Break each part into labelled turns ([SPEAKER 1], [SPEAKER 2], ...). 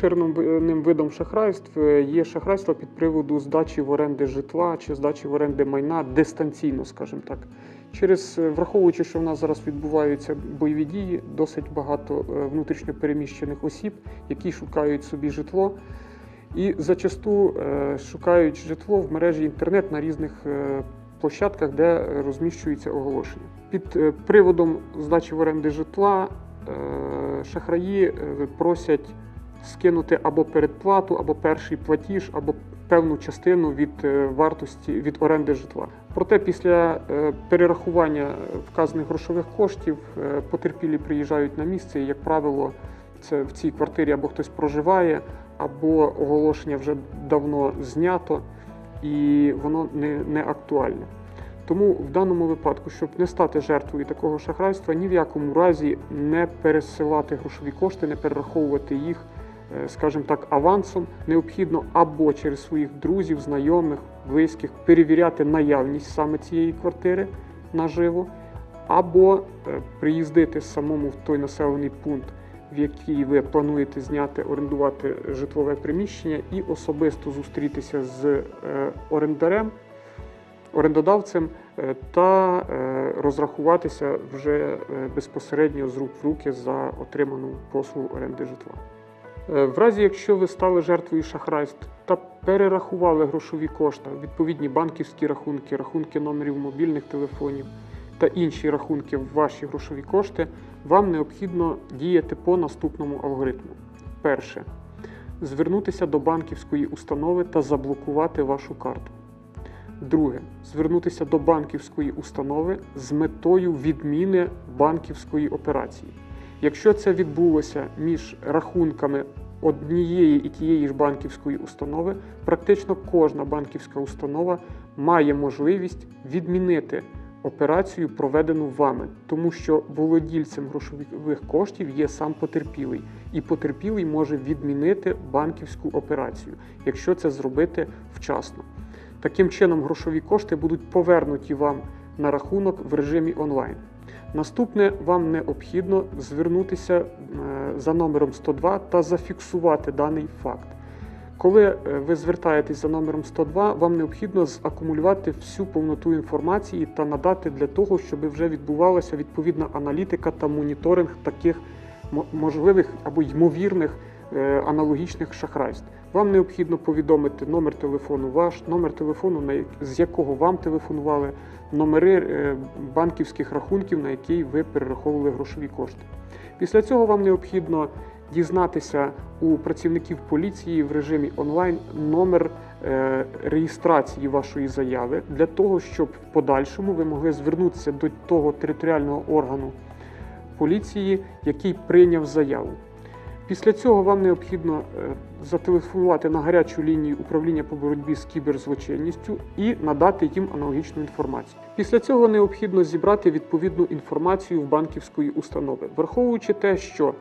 [SPEAKER 1] поширеним видом шахрайств е, є шахрайство під приводу здачі в оренди житла чи здачі в оренди майна дистанційно, скажімо так. Через е, враховуючи, що в нас зараз відбуваються бойові дії, досить багато е, внутрішньо переміщених осіб, які шукають собі житло. І зачасту шукають житло в мережі інтернет на різних площадках, де розміщуються оголошення. Під приводом здачі в оренди житла шахраї просять скинути або передплату, або перший платіж, або певну частину від е, вартості від оренди житла. Проте після е, перерахування вказаних грошових коштів е, потерпілі приїжджають на місце, і, як правило, це в цій квартирі або хтось проживає, або оголошення вже давно знято і воно не, не актуальне. Тому в даному випадку, щоб не стати жертвою такого шахрайства, ні в якому разі не пересилати грошові кошти, не перераховувати їх, е, скажімо так, авансом, необхідно або через своїх друзів, знайомих, близьких перевіряти наявність саме цієї квартири наживо, або е, приїздити самому в той населений пункт, в який ви плануєте зняти, орендувати житлове приміщення, і особисто зустрітися з е, орендарем, орендодавцем е, та е, розрахуватися вже е, безпосередньо з рук в руки за отриману послугу оренди житла. Е, В разі, якщо ви стали жертвою шахрайств та перерахували грошові кошти, відповідні банківські рахунки, рахунки номерів мобільних телефонів та інші рахунки в ваші грошові кошти, вам необхідно діяти по наступному алгоритму. Перше. Звернутися до банківської установи та заблокувати вашу карту. Друге. Звернутися до банківської установи з метою відміни банківської операції. Якщо це відбулося між рахунками однієї і тієї ж банківської установи, практично кожна банківська установа має можливість відмінити операцію, проведену вами, тому що володільцем грошових коштів є сам потерпілий, і потерпілий може відмінити банківську операцію, якщо це зробити вчасно. Таким чином, грошові кошти будуть повернуті вам на рахунок в режимі онлайн. Наступне вам необхідно звернутися е, за номером 102 та зафіксувати даний факт. Коли е, ви звертаєтесь за номером 102, вам необхідно закумулювати всю повноту інформації та надати для того, щоб вже відбувалася відповідна аналітика та моніторинг таких можливих або ймовірних е, аналогічних шахрайств. Вам необхідно повідомити номер телефону ваш, номер телефону, з якого вам телефонували, номери е, банківських рахунків, на які ви перераховували грошові кошти. Після цього вам необхідно дізнатися у працівників поліції в режимі онлайн номер е, реєстрації вашої заяви для того, щоб в подальшому ви могли звернутися до того територіального органу поліції, який прийняв заяву. Після цього вам необхідно е, зателефонувати на гарячу лінію управління по боротьбі з кіберзлочинністю і надати їм аналогічну інформацію. Після цього необхідно зібрати відповідну інформацію в банківської установи, враховуючи те, що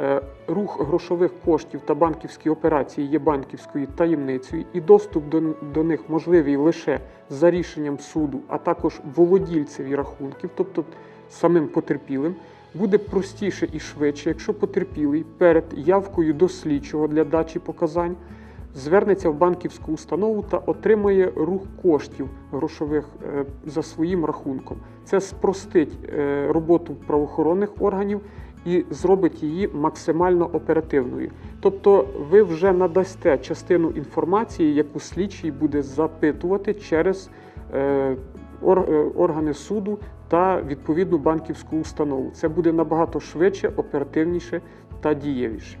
[SPEAKER 1] е, рух грошових коштів та банківські операції є банківською таємницею, і доступ до, до них можливий лише за рішенням суду, а також володільцеві рахунків, тобто самим потерпілим. Буде простіше і швидше, якщо потерпілий перед явкою до слідчого для дачі показань звернеться в банківську установу та отримає рух коштів грошових е, за своїм рахунком. Це спростить е, роботу правоохоронних органів і зробить її максимально оперативною. Тобто ви вже надасте частину інформації, яку слідчий буде запитувати через е, органи суду та відповідну банківську установу. Це буде набагато швидше, оперативніше та дієвіше.